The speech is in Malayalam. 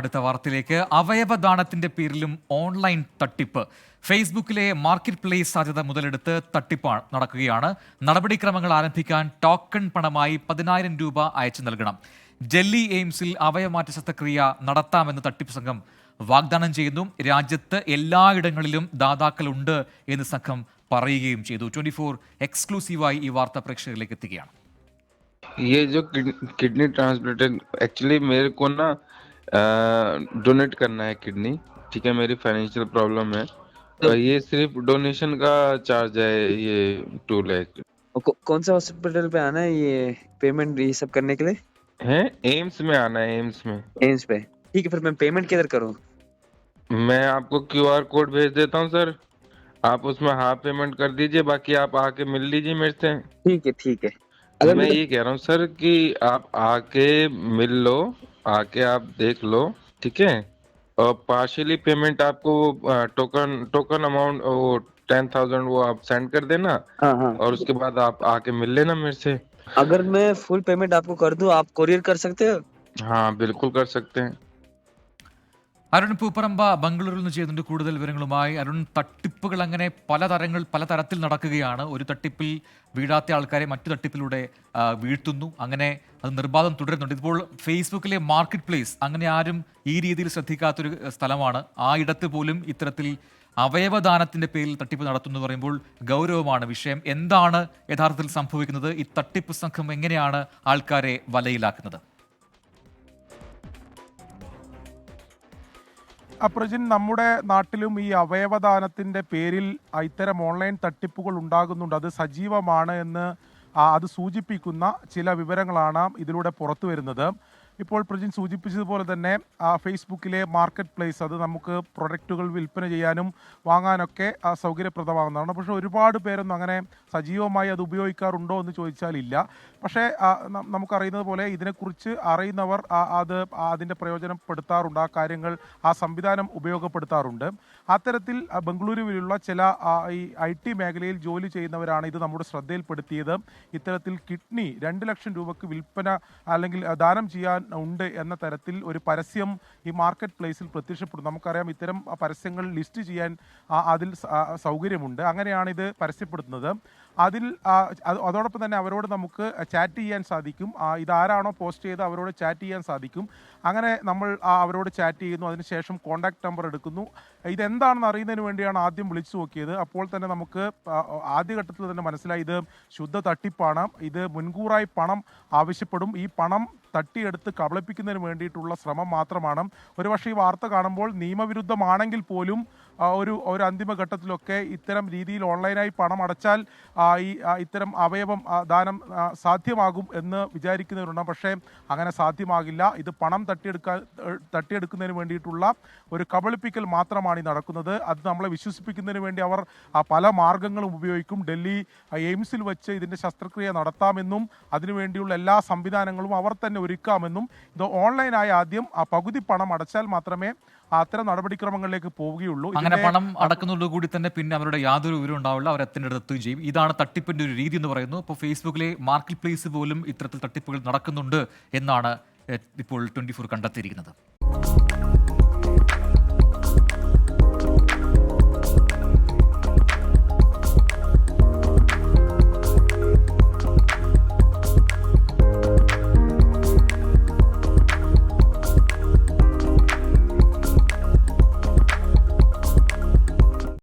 അടുത്ത വാർത്തയിലേക്ക് അവയവദാനത്തിന്റെ പേരിലും ഓൺലൈൻ തട്ടിപ്പ് ഫേസ്ബുക്കിലെ മാർക്കറ്റ് പ്ലേസ് സാധ്യത മുതലെടുത്ത് തട്ടിപ്പാണ് നടക്കുകയാണ് നടപടിക്രമങ്ങൾ ആരംഭിക്കാൻ ടോക്കൺ പണമായി പതിനായിരം രൂപ അയച്ചു നൽകണം ജെല്ലി എയിംസിൽ അവയവമാറ്റ ശസ്ത്രക്രിയ നടത്താമെന്ന് തട്ടിപ്പ് സംഘം വാഗ്ദാനം ചെയ്യുന്നു രാജ്യത്ത് എല്ലായിടങ്ങളിലും ദാതാക്കളുണ്ട് എന്ന് സംഘം പറയുകയും ചെയ്തു ട്വന്റി ഫോർ എക്സ്ക്ലൂസീവായി ഈ വാർത്ത പ്രേക്ഷകരിലേക്ക് എത്തുകയാണ് ये जो किडनी ट्रांसप्लांटेड एक्चुअली मेरे को ना डोनेट करना है किडनी ठीक है मेरी फाइनेंशियल प्रॉब्लम है। तो ये सिर्फ़ डोनेशन का चार्ज है ये टू लैख कौन सा हॉस्पिटल पे आना है ये पेमेंट ये सब करने के लिए? है? एम्स में आना है एम्स में। एम्स पे। ठीक है फिर मैं पेमेंट किधर करूँ? मैं आपको क्यूआर कोड भेज देता हूँ सर। आप उसमें हाफ़ पेमेंट कर दीजिए बाकी आप आके मिल लीजिए मेरे से। ठीक है ठीक है। अगर मैं ये कह रहा हूँ सर कि आप आके मिल लो। आके आप देख लो ठीक है? और पार्शियली पेमेंट आपको टोकन टोकन अमाउंट वो टेन थाउज़ेंड वो आप सेंड कर देना हाँ हाँ। और उसके बाद आप आके मिल लेना मेरे से। अगर मैं फुल पेमेंट आपको कर दूँ आप कोरियर कर सकते हो? हाँ बिल्कुल कर सकते हैं। അരുൺ പൂപ്പറമ്പ ബംഗളൂരിൽ നിന്ന് ചെയ്യുന്നുണ്ട് കൂടുതൽ വിവരങ്ങളുമായി. അരുൺ തട്ടിപ്പുകൾ അങ്ങനെ പലതരങ്ങൾ പലതരത്തിൽ നടക്കുകയാണ്. ഒരു തട്ടിപ്പിൽ വീഴാത്ത ആൾക്കാരെ മറ്റു തട്ടിപ്പിലൂടെ വീഴ്ത്തുന്നു. അങ്ങനെ അത് നിർബാധം തുടരുന്നുണ്ട്. ഇപ്പോൾ ഫേസ്ബുക്കിലെ മാർക്കറ്റ് പ്ലേസ് അങ്ങനെ ആരും ഈ രീതിയിൽ ശ്രദ്ധിക്കാത്തൊരു സ്ഥലമാണ്. ആ ഇടത്ത് പോലും ഇത്തരത്തിൽ അവയവദാനത്തിന്റെ പേരിൽ തട്ടിപ്പ് നടത്തുന്നു പറയുമ്പോൾ ഗൗരവമാണ് വിഷയം. എന്താണ് യഥാർത്ഥത്തിൽ സംഭവിക്കുന്നത്? ഈ തട്ടിപ്പ് സംഘം എങ്ങനെയാണ് ആൾക്കാരെ വലയിലാക്കുന്നത്? അപ്രജിൻ നമ്മുടെ നാട്ടിലും ഈ അവയവദാനത്തിന്റെ പേരിൽ ഇത്തരം ഓൺലൈൻ തട്ടിപ്പുകൾ ഉണ്ടാകുന്നുണ്ട്. അത് സജീവമാണ് എന്ന് അത് സൂചിപ്പിക്കുന്ന ചില വിവരങ്ങളാണ് ഇതിലൂടെ പുറത്തു വരുന്നത് ഇപ്പോൾ പ്രജിൻ സൂചിപ്പിച്ചതുപോലെ തന്നെ ആ, ഫേസ്ബുക്കിലെ മാർക്കറ്റ് പ്ലേസ് അത് നമുക്ക് പ്രൊഡക്റ്റുകൾ വിൽപ്പന ചെയ്യാനും വാങ്ങാനൊക്കെ സൗകര്യപ്രദമാകുന്നതാണ്. പക്ഷേ ഒരുപാട് പേരൊന്നും അങ്ങനെ സജീവമായി അത് ഉപയോഗിക്കാറുണ്ടോ എന്ന് ചോദിച്ചാൽ ഇല്ല. പക്ഷേ നമുക്കറിയുന്നത് പോലെ ഇതിനെക്കുറിച്ച് അറിയുന്നവർ അത് അതിന്റെ പ്രയോജനപ്പെടുത്താറുണ്ട്. ആ കാര്യങ്ങൾ ആ സംവിധാനം ഉപയോഗപ്പെടുത്താറുണ്ട്. അത്തരത്തിൽ ബംഗളൂരുവിലുള്ള ചില ഈ ഐ ടി മേഖലയിൽ ജോലി ചെയ്യുന്നവരാണ് ഇത് നമ്മുടെ ശ്രദ്ധയിൽപ്പെടുത്തിയത്. ഇത്തരത്തിൽ കിഡ്നി രണ്ട് ലക്ഷം രൂപയ്ക്ക് വിൽപ്പന അല്ലെങ്കിൽ ദാനം ചെയ്യാൻ ഉണ്ട് എന്ന തരത്തിൽ ഒരു പരസ്യം ഈ മാർക്കറ്റ് പ്ലേസിൽ പ്രത്യക്ഷപ്പെടും നമുക്കറിയാം ഇത്തരം പരസ്യങ്ങൾ ലിസ്റ്റ് ചെയ്യാൻ അതിൽ സൗകര്യമുണ്ട്. അങ്ങനെയാണ് ഇത് പരസ്യപ്പെടുത്തുന്നത്. അതിൽ അതോടൊപ്പം തന്നെ അവരോട് നമുക്ക് ചാറ്റ് ചെയ്യാൻ സാധിക്കും. ഇതാരാണോ പോസ്റ്റ് ചെയ്ത് അവരോട് ചാറ്റ് ചെയ്യാൻ സാധിക്കും. അങ്ങനെ നമ്മൾ അവരോട് ചാറ്റ് ചെയ്യുന്നു. അതിനുശേഷം കോൺടാക്ട് നമ്പർ എടുക്കുന്നു. ഇതെന്താണെന്ന് അറിയുന്നതിന് വേണ്ടിയാണ് ആദ്യം വിളിച്ചു നോക്കിയത്. അപ്പോൾ തന്നെ നമുക്ക് ആദ്യഘട്ടത്തിൽ തന്നെ മനസ്സിലായി ഇത് ശുദ്ധ തട്ടിപ്പാണ്. ഇത് മുൻകൂറായി പണം ആവശ്യപ്പെടും. ഈ പണം തട്ടിയെടുത്ത് കബളിപ്പിക്കുന്നതിന് വേണ്ടിയിട്ടുള്ള ശ്രമം മാത്രമാണ്. ഒരുപക്ഷെ ഈ വാർത്ത കാണുമ്പോൾ നിയമവിരുദ്ധമാണെങ്കിൽ പോലും ഒരു ഒരു അന്തിമ ഘട്ടത്തിലൊക്കെ ഇത്തരം രീതിയിൽ ഓൺലൈനായി പണം അടച്ചാൽ ഈ ഇത്തരം അവയവം ദാനം സാധ്യമാകും എന്ന് വിചാരിക്കുന്നവരുണ്ട്. പക്ഷേ അങ്ങനെ സാധ്യമാകില്ല. ഇത് പണം തട്ടിയെടുക്കാൻ തട്ടിയെടുക്കുന്നതിന് വേണ്ടിയിട്ടുള്ള ഒരു കബളിപ്പിക്കൽ മാത്രമാണ് ഈ നടക്കുന്നത്. അത് നമ്മളെ വിശ്വസിപ്പിക്കുന്നതിന് വേണ്ടി അവർ പല മാർഗങ്ങളും ഉപയോഗിക്കും. ഡൽഹി എയിംസിൽ വെച്ച് ഇതിന്റെ ശസ്ത്രക്രിയ നടത്താമെന്നും അതിനുവേണ്ടിയുള്ള എല്ലാ സംവിധാനങ്ങളും അവർ തന്നെ ഒരുക്കാമെന്നും. ഇത് ഓൺലൈനായി ആദ്യം ആ പകുതി പണം അടച്ചാൽ മാത്രമേ അത്തരം നടപടിക്രമങ്ങളിലേക്ക് പോവുകയുള്ളൂ. അങ്ങനെ പണം അടക്കുന്നുള്ള അടക്കുന്നതോടുകൂടി തന്നെ പിന്നെ അവരുടെ യാതൊരു വിവരം ഉണ്ടാവില്ല. അവർ എത്തേണ്ടതെത്തുകയും ചെയ്യും. ഇതാണ് തട്ടിപ്പിന്റെ ഒരു രീതി എന്ന് പറയുന്നു. ഇപ്പോൾ ഫേസ്ബുക്കിലെ മാർക്കറ്റ് പ്ലേസ് പോലും ഇത്തരത്തിൽ തട്ടിപ്പുകൾ നടക്കുന്നുണ്ട് എന്നാണ് ഇപ്പോൾ ട്വന്റി ഫോർ കണ്ടെത്തിയിരിക്കുന്നത്.